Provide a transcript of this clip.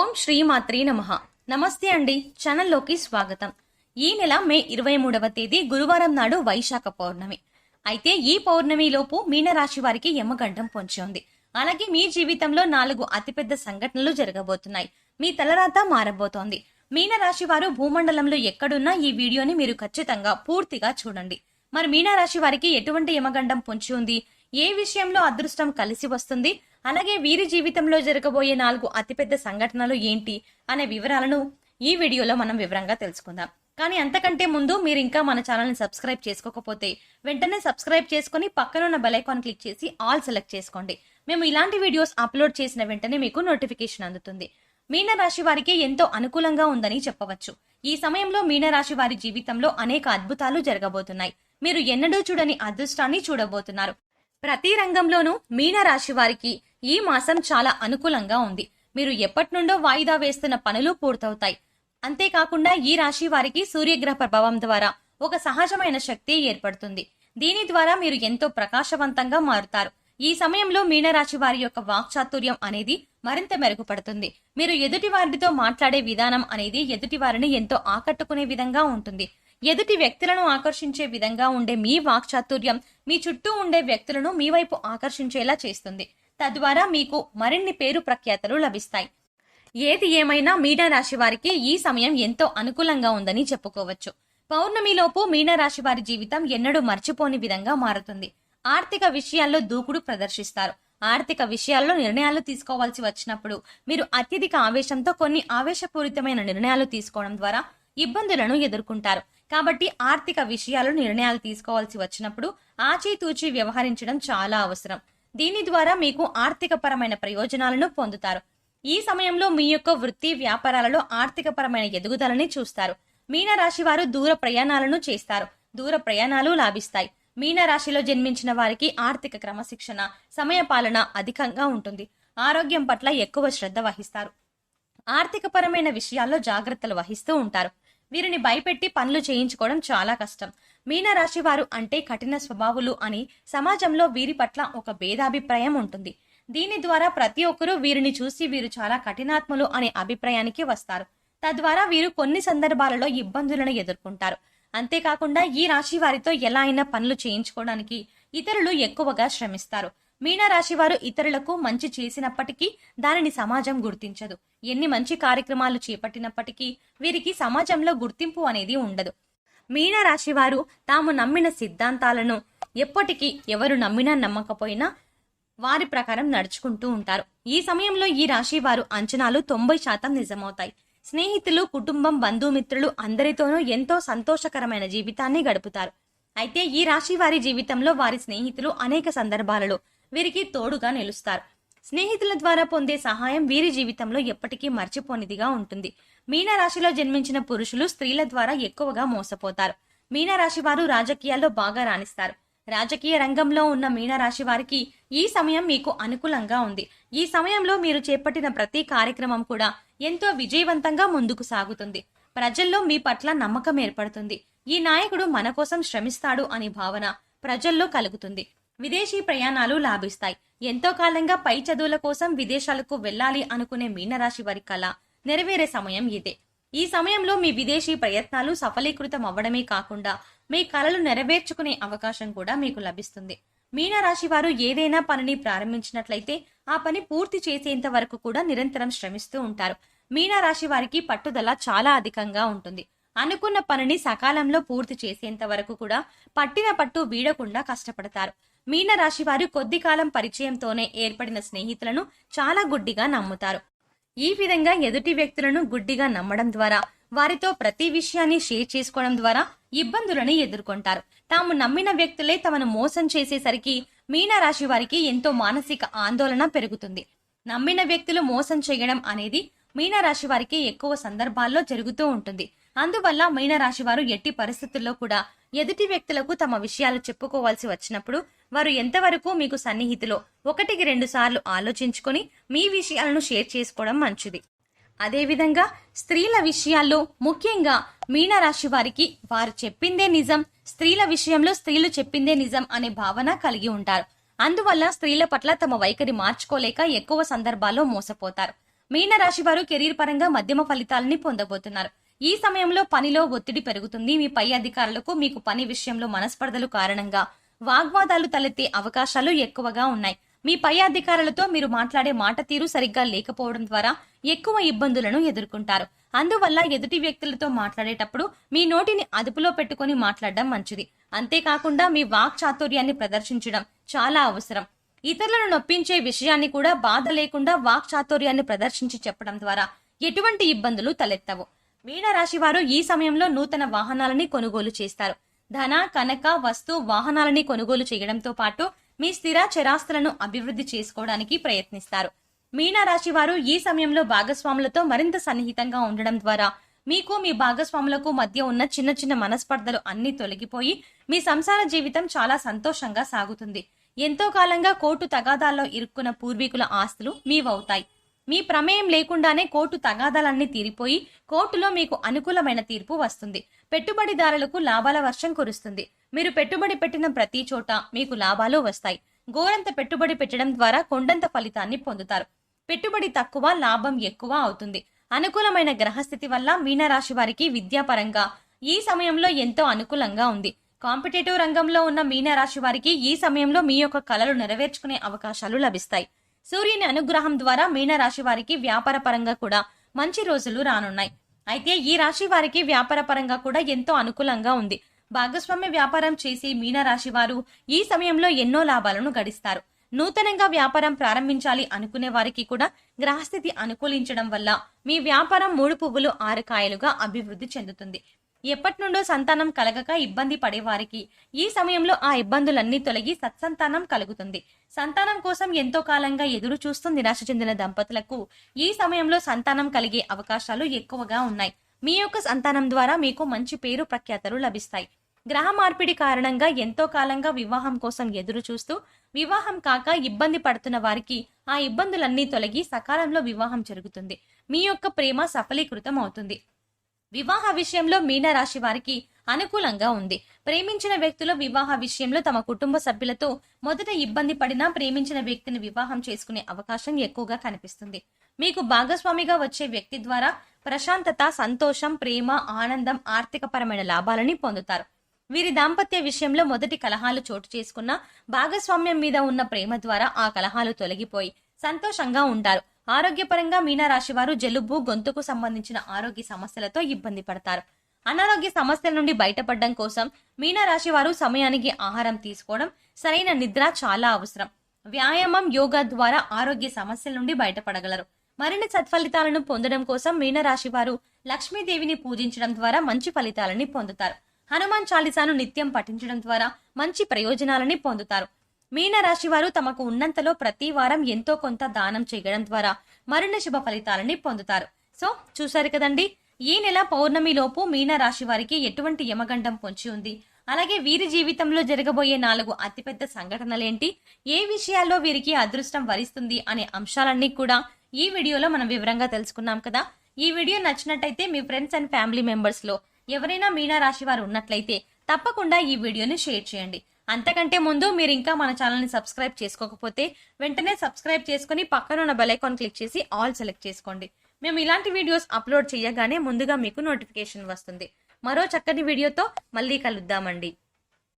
ఓం శ్రీమాత్రి నమ. నమస్తే అండి. ఛానల్లోకి స్వాగతం. ఈ నెల మే ఇరవై మూడవ తేదీ గురువారం నాడు వైశాఖ పౌర్ణమి. అయితే ఈ పౌర్ణమిలోపు మీనరాశి వారికి యమగండం పొంచి ఉంది. అలాగే మీ జీవితంలో నాలుగు అతిపెద్ద సంఘటనలు జరగబోతున్నాయి. మీ తలరాత మారబోతోంది. మీనరాశి వారు భూమండలంలో ఎక్కడున్నా ఈ వీడియోని మీరు ఖచ్చితంగా పూర్తిగా చూడండి. మరి మీనరాశి వారికి ఎటువంటి యమగండం పొంచి ఉంది? ఏ విషయంలో అదృష్టం కలిసి వస్తుంది? అలాగే వీరి జీవితంలో జరగబోయే నాలుగు అతిపెద్ద సంఘటనలు ఏంటి అనే వివరాలను ఈ వీడియోలో మనం వివరంగా తెలుసుకుందాం. కానీ అంతకంటే ముందు మీరు ఇంకా మన ఛానల్ని సబ్స్క్రైబ్ చేసుకోకపోతే వెంటనే సబ్స్క్రైబ్ చేసుకుని పక్కనున్న బెలైకాన్ క్లిక్ చేసి ఆల్ సెలెక్ట్ చేసుకోండి. మేము ఇలాంటి వీడియోస్ అప్లోడ్ చేసిన వెంటనే మీకు నోటిఫికేషన్ అందుతుంది. మీనరాశి వారికి ఎంతో అనుకూలంగా ఉందని చెప్పవచ్చు. ఈ సమయంలో మీనరాశి వారి జీవితంలో అనేక అద్భుతాలు జరగబోతున్నాయి. మీరు ఎన్నడూ చూడని అదృష్టాన్ని చూడబోతున్నారు. ప్రతి రంగంలోనూ మీనరాశి వారికి ఈ మాసం చాలా అనుకూలంగా ఉంది. మీరు ఎప్పటి నుండో వాయిదా వేస్తున్న పనులు పూర్తవుతాయి. అంతేకాకుండా ఈ రాశి వారికి సూర్యగ్రహ ప్రభావం ద్వారా ఒక సహజమైన శక్తి ఏర్పడుతుంది. దీని ద్వారా మీరు ఎంతో ప్రకాశవంతంగా మారుతారు. ఈ సమయంలో మీనరాశి వారి యొక్క వాక్చాతుర్యం అనేది మరింత మెరుగుపడుతుంది. మీరు ఎదుటి వారితో మాట్లాడే విధానం అనేది ఎదుటి వారిని ఎంతో ఆకట్టుకునే విధంగా ఉంటుంది. ఎదుటి వ్యక్తులను ఆకర్షించే విధంగా ఉండే మీ వాక్చాతుర్యం మీ చుట్టూ ఉండే వ్యక్తులను మీ వైపు ఆకర్షించేలా చేస్తుంది. తద్వారా మీకు మరిన్ని పేరు ప్రఖ్యాతలు లభిస్తాయి. ఏది ఏమైనా మీనరాశి వారికి ఈ సమయం ఎంతో అనుకూలంగా ఉందని చెప్పుకోవచ్చు. పౌర్ణమిలోపు మీనరాశి వారి జీవితం ఎన్నడూ మర్చిపోని విధంగా మారుతుంది. ఆర్థిక విషయాల్లో దూకుడు ప్రదర్శిస్తారు. ఆర్థిక విషయాల్లో నిర్ణయాలు తీసుకోవాల్సి వచ్చినప్పుడు మీరు అత్యధిక ఆవేశంతో కొన్ని ఆవేశపూరితమైన నిర్ణయాలు తీసుకోవడం ద్వారా ఇబ్బందులను ఎదుర్కొంటారు. కాబట్టి ఆర్థిక విషయాలు నిర్ణయాలు తీసుకోవాల్సి వచ్చినప్పుడు ఆచితూచి వ్యవహరించడం చాలా అవసరం. దీని ద్వారా మీకు ఆర్థిక పరమైన ప్రయోజనాలను పొందుతారు. ఈ సమయంలో మీ యొక్క వృత్తి వ్యాపారాలలో ఆర్థిక పరమైన ఎదుగుదలని చూస్తారు. మీనరాశి వారు దూర ప్రయాణాలను చేస్తారు. దూర ప్రయాణాలు లాభిస్తాయి. మీనరాశిలో జన్మించిన వారికి ఆర్థిక క్రమశిక్షణ సమయపాలన అధికంగా ఉంటుంది. ఆరోగ్యం పట్ల ఎక్కువ శ్రద్ధ వహిస్తారు. ఆర్థిక పరమైన విషయాల్లో జాగ్రత్తలు వహిస్తూ ఉంటారు. వీరిని భయపెట్టి పనులు చేయించుకోవడం చాలా కష్టం. మీనరాశి వారు అంటే కఠిన స్వభావులు అని సమాజంలో వీరి పట్ల ఒక భేదాభిప్రాయం ఉంటుంది. దీని ద్వారా ప్రతి ఒక్కరూ వీరిని చూసి వీరు చాలా కఠినాత్ములు అనే అభిప్రాయానికి వస్తారు. తద్వారా వీరు కొన్ని సందర్భాలలో ఇబ్బందులను ఎదుర్కొంటారు. అంతేకాకుండా ఈ రాశి వారితో ఎలా అయినా పనులు చేయించుకోవడానికి ఇతరులు ఎక్కువగా శ్రమిస్తారు. మీనరాశి వారు ఇతరులకు మంచి చేసినప్పటికీ దానిని సమాజం గుర్తించదు. ఎన్ని మంచి కార్యక్రమాలు చేపట్టినప్పటికీ వీరికి సమాజంలో గుర్తింపు అనేది ఉండదు. మీనరాశి వారు తాము నమ్మిన సిద్ధాంతాలను ఎప్పటికీ ఎవరు నమ్మినా నమ్మకపోయినా వారి ప్రకారం నడుచుకుంటూ ఉంటారు. ఈ సమయంలో ఈ రాశి వారు అంచనాలు తొంభై శాతం నిజమవుతాయి. స్నేహితులు కుటుంబం బంధుమిత్రులు అందరితోనూ ఎంతో సంతోషకరమైన జీవితాన్ని గడుపుతారు. అయితే ఈ రాశి వారి జీవితంలో వారి స్నేహితులు అనేక సందర్భాలలో వీరికి తోడుగా నిలుస్తారు. స్నేహితుల ద్వారా పొందే సహాయం వీరి జీవితంలో ఎప్పటికీ మర్చిపోనిదిగా ఉంటుంది. మీనరాశిలో జన్మించిన పురుషులు స్త్రీల ద్వారా ఎక్కువగా మోసపోతారు. మీనరాశి వారు రాజకీయాల్లో బాగా రాణిస్తారు. రాజకీయ రంగంలో ఉన్న మీనరాశి వారికి ఈ సమయం మీకు అనుకూలంగా ఉంది. ఈ సమయంలో మీరు చేపట్టిన ప్రతి కార్యక్రమం కూడా ఎంతో విజయవంతంగా ముందుకు సాగుతుంది. ప్రజల్లో మీ పట్ల నమ్మకం ఏర్పడుతుంది. ఈ నాయకుడు మన కోసం శ్రమిస్తాడు అనే భావన ప్రజల్లో కలుగుతుంది. విదేశీ ప్రయాణాలు లాభిస్తాయి. ఎంతో కాలంగా పై చదువుల కోసం విదేశాలకు వెళ్ళాలి అనుకునే మీనరాశి వారి కళ నెరవేరే సమయం ఇదే. ఈ సమయంలో మీ విదేశీ ప్రయత్నాలు సఫలీకృతం అవ్వడమే కాకుండా మీ కళలు నెరవేర్చుకునే అవకాశం కూడా మీకు లభిస్తుంది. మీనరాశి వారు ఏదైనా పనిని ప్రారంభించినట్లయితే ఆ పని పూర్తి చేసేంత వరకు కూడా నిరంతరం శ్రమిస్తూ ఉంటారు. మీనరాశి వారికి పట్టుదల చాలా అధికంగా ఉంటుంది. అనుకున్న పనిని సకాలంలో పూర్తి చేసేంత వరకు కూడా పట్టిన పట్టు వీడకుండా కష్టపడతారు. మీనరాశి వారు కొద్ది కాలం పరిచయంతోనే ఏర్పడిన స్నేహితులను చాలా గుడ్డిగా నమ్ముతారు. ఈ విధంగా ఎదుటి వ్యక్తులను గుడ్డిగా నమ్మడం ద్వారా వారితో ప్రతి విషయాన్ని షేర్ చేసుకోవడం ద్వారా ఇబ్బందులను ఎదుర్కొంటారు. తాము నమ్మిన వ్యక్తులే తమను మోసం చేసేసరికి మీనరాశి వారికి ఎంతో మానసిక ఆందోళన పెరుగుతుంది. నమ్మిన వ్యక్తులు మోసం చేయడం అనేది మీనరాశి వారికి ఎక్కువ సందర్భాల్లో జరుగుతూ ఉంటుంది. అందువల్ల మీనరాశి వారు ఎట్టి పరిస్థితుల్లో కూడా ఎదుటి వ్యక్తులకు తమ విషయాలు చెప్పుకోవాల్సి వచ్చినప్పుడు వారు ఎంతవరకు మీకు సన్నిహితులో ఒకటికి రెండు సార్లు ఆలోచించుకొని మీ విషయాలను షేర్ చేసుకోవడం మంచిది. అదేవిధంగా స్త్రీల విషయాల్లో ముఖ్యంగా మీనరాశి వారికి వారు చెప్పిందే నిజం స్త్రీల విషయంలో స్త్రీలు చెప్పిందే నిజం అనే భావన కలిగి ఉంటారు. అందువల్ల స్త్రీల పట్ల తమ వైఖరి మార్చుకోలేక ఎక్కువ సందర్భాల్లో మోసపోతారు. మీనరాశి వారు కెరీర్ పరంగా మధ్యమ ఫలితాలని పొందబోతున్నారు. ఈ సమయంలో పనిలో ఒత్తిడి పెరుగుతుంది. మీ పై అధికారులకు మీకు పని విషయంలో మనస్పర్ధలు కారణంగా వాగ్వాదాలు తలెత్తే అవకాశాలు ఎక్కువగా ఉన్నాయి. మీ పై అధికారులతో మీరు మాట్లాడే మాట తీరు సరిగ్గా లేకపోవడం ద్వారా ఎక్కువ ఇబ్బందులను ఎదుర్కొంటారు. అందువల్ల ఎదుటి వ్యక్తులతో మాట్లాడేటప్పుడు మీ నోటిని అదుపులో పెట్టుకొని మాట్లాడడం మంచిది. అంతేకాకుండా మీ వాక్ చాతుర్యాన్ని ప్రదర్శించడం చాలా అవసరం. ఇతరులను నొప్పించే విషయాన్ని కూడా బాధ లేకుండా వాక్ చాతుర్యాన్ని ప్రదర్శించి చెప్పడం ద్వారా ఎటువంటి ఇబ్బందులు తలెత్తవు. మీనరాశి వారు ఈ సమయంలో నూతన వాహనాలని కొనుగోలు చేస్తారు. ధన కనక వస్తు వాహనాలని కొనుగోలు చేయడంతో పాటు మీ స్థిర చరాస్తులను అభివృద్ధి చేసుకోవడానికి ప్రయత్నిస్తారు. మీనరాశి వారు ఈ సమయంలో భాగస్వాములతో మరింత సన్నిహితంగా ఉండడం ద్వారా మీకు మీ భాగస్వాములకు మధ్య ఉన్న చిన్న చిన్న మనస్పర్ధలు అన్ని తొలగిపోయి మీ సంసార జీవితం చాలా సంతోషంగా సాగుతుంది. ఎంతో కాలంగా కోర్టు తగాదాల్లో ఇరుక్కున్న పూర్వీకుల ఆస్తులు మీవవుతాయి. మీ ప్రమేయం లేకుండానే కోర్టు తగాదాలన్నీ తీరిపోయి కోర్టులో మీకు అనుకూలమైన తీర్పు వస్తుంది. పెట్టుబడిదారులకు లాభాల వర్షం కురుస్తుంది. మీరు పెట్టుబడి పెట్టిన ప్రతి చోట మీకు లాభాలు వస్తాయి. గోరంత పెట్టుబడి పెట్టడం ద్వారా కొండంత ఫలితాన్ని పొందుతారు. పెట్టుబడి తక్కువ లాభం ఎక్కువ అవుతుంది. అనుకూలమైన గ్రహస్థితి వల్ల మీనరాశి వారికి విద్యాపరంగా ఈ సమయంలో ఎంతో అనుకూలంగా ఉంది. కాంపిటేటివ్ రంగంలో ఉన్న మీనరాశి వారికి ఈ సమయంలో మీ యొక్క కళలు నెరవేర్చుకునే అవకాశాలు లభిస్తాయి. సూర్యుని అనుగ్రహం ద్వారా మీనరాశి వారికి వ్యాపార పరంగా కూడా మంచి రోజులు రానున్నాయి. అయితే ఈ రాశి వారికి వ్యాపార పరంగా కూడా ఎంతో అనుకూలంగా ఉంది. భాగస్వామ్య వ్యాపారం చేసి మీనరాశి వారు ఈ సమయంలో ఎన్నో లాభాలను గడిస్తారు. నూతనంగా వ్యాపారం ప్రారంభించాలి అనుకునే వారికి కూడా గ్రహస్థితి అనుకూలించడం వల్ల మీ వ్యాపారం మూడు పువ్వులు ఆరు కాయలుగా అభివృద్ధి చెందుతుంది. ఎప్పటి నుండో సంతానం కలగక ఇబ్బంది పడేవారికి. ఈ సమయంలో ఆ ఇబ్బందులన్నీ తొలగి సత్సంతానం కలుగుతుంది. సంతానం కోసం ఎంతో కాలంగా ఎదురు చూస్తూ నిరాశ చెందిన దంపతులకు ఈ సమయంలో సంతానం కలిగే అవకాశాలు ఎక్కువగా ఉన్నాయి. మీ యొక్క సంతానం ద్వారా మీకు మంచి పేరు ప్రఖ్యాతలు లభిస్తాయి. గ్రహ మార్పిడి కారణంగా ఎంతో కాలంగా వివాహం కోసం ఎదురు చూస్తూ వివాహం కాక ఇబ్బంది పడుతున్న వారికి ఆ ఇబ్బందులన్నీ తొలగి సకాలంలో వివాహం జరుగుతుంది. మీ యొక్క ప్రేమ సఫలీకృతం అవుతుంది వివాహ విషయంలో మీనరాశి వారికి అనుకూలంగా ఉంది. ప్రేమించిన వ్యక్తులు వివాహ విషయంలో తమ కుటుంబ సభ్యులతో మొదట ఇబ్బంది పడినా ప్రేమించిన వ్యక్తిని వివాహం చేసుకునే అవకాశం ఎక్కువగా కనిపిస్తుంది. మీకు భాగస్వామిగా వచ్చే వ్యక్తి ద్వారా ప్రశాంతత సంతోషం ప్రేమ ఆనందం ఆర్థికపరమైన లాభాలని పొందుతారు. వీరి దాంపత్య విషయంలో మొదటి కలహాలు చోటు చేసుకున్న భాగస్వామ్యం మీద ఉన్న ప్రేమ ద్వారా ఆ కలహాలు తొలగిపోయి సంతోషంగా ఉంటారు. ఆరోగ్యపరంగా మీనరాశి వారు జలుబు గొంతుకు సంబంధించిన ఆరోగ్య సమస్యలతో ఇబ్బంది పడతారు. అనారోగ్య సమస్యల నుండి బయటపడడం కోసం మీనరాశి వారు సమయానికి ఆహారం తీసుకోవడం సరైన నిద్ర చాలా అవసరం. వ్యాయామం యోగా ద్వారా ఆరోగ్య సమస్యల నుండి బయటపడగలరు. మరిన్ని సత్ఫలితాలను పొందడం కోసం మీనరాశి వారు లక్ష్మీదేవిని పూజించడం ద్వారా మంచి ఫలితాలని పొందుతారు. హనుమాన్ చాలీసాను నిత్యం పఠించడం ద్వారా మంచి ప్రయోజనాలని పొందుతారు. మీనరాశి వారు తమకు ఉన్నంతలో ప్రతి వారం ఎంతో కొంత దానం చేయడం ద్వారా మరిన్ని శుభ ఫలితాలని పొందుతారు. సో చూశారు కదండి? ఈ నెల పౌర్ణమి లోపు మీన రాశి వారికి ఎటువంటి యమగండం పొంచి ఉంది? అలాగే వీరి జీవితంలో జరగబోయే నాలుగు అతిపెద్ద సంఘటనలేంటి? ఏ విషయాల్లో వీరికి అదృష్టం వరిస్తుంది అనే అంశాలన్నీ కూడా ఈ వీడియోలో మనం వివరంగా తెలుసుకున్నాం కదా. ఈ వీడియో నచ్చినట్టయితే మీ ఫ్రెండ్స్ అండ్ ఫ్యామిలీ మెంబర్స్లో ఎవరైనా మీనా రాశి వారు ఉన్నట్లయితే తప్పకుండా ఈ వీడియోని షేర్ చేయండి. అంతకంటే ముందు మీరు ఇంకా మన ఛానల్ని సబ్స్క్రైబ్ చేసుకోకపోతే వెంటనే సబ్స్క్రైబ్ చేసుకుని పక్కన ఉన్న బెలైకాన్ క్లిక్ చేసి ఆల్ సెలెక్ట్ చేసుకోండి. మేము ఇలాంటి వీడియోస్ అప్లోడ్ చేయగానే ముందుగా మీకు నోటిఫికేషన్ వస్తుంది. మరో చక్కని వీడియోతో మళ్ళీ కలుద్దామండి.